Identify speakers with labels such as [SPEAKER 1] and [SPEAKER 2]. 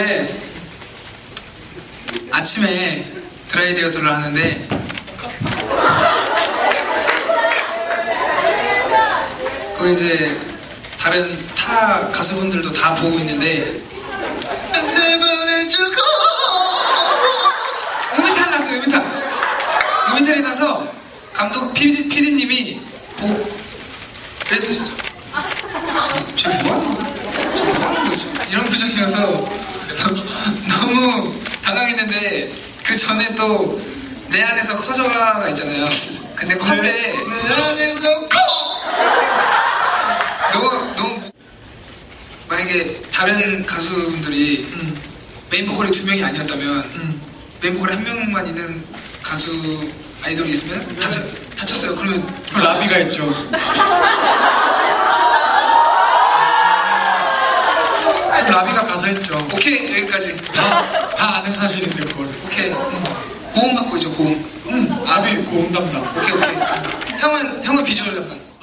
[SPEAKER 1] 어제 아침에 드라이 리허설을 하는데 그 이제 다른 타 가수분들도 다 보고 있는데 음이탈 났어요 음이탈 음이탈이 나서 감독 PD, PD님이 보고 그래서 진짜 쟤 뭐하는 거야? 쟤 뭐하는 거지? 이런 표정이어서 했는데 그 전에 또 내 안에서 커져가 있잖아요 근데 컸대
[SPEAKER 2] 내 안에서 커!
[SPEAKER 1] 너무 너무 만약에 다른 가수분들이
[SPEAKER 2] 음,
[SPEAKER 1] 메인 보컬이 두 명이 아니었다면
[SPEAKER 2] 음.
[SPEAKER 1] 메인 보컬이 한 명만 있는 가수 아이돌이 있으면 다쳤, 다쳤어요 그러면
[SPEAKER 2] 그 라비가 있죠. 라비가 가서 했죠.
[SPEAKER 1] 오케이 여기까지
[SPEAKER 2] 다, 다 아는 사실인데 그걸.
[SPEAKER 1] 오케이 음. 고음 받고 있죠 고음
[SPEAKER 2] 음, 라비 고음 담당.
[SPEAKER 1] 오케이 오케이 형은 형은 비주얼 담당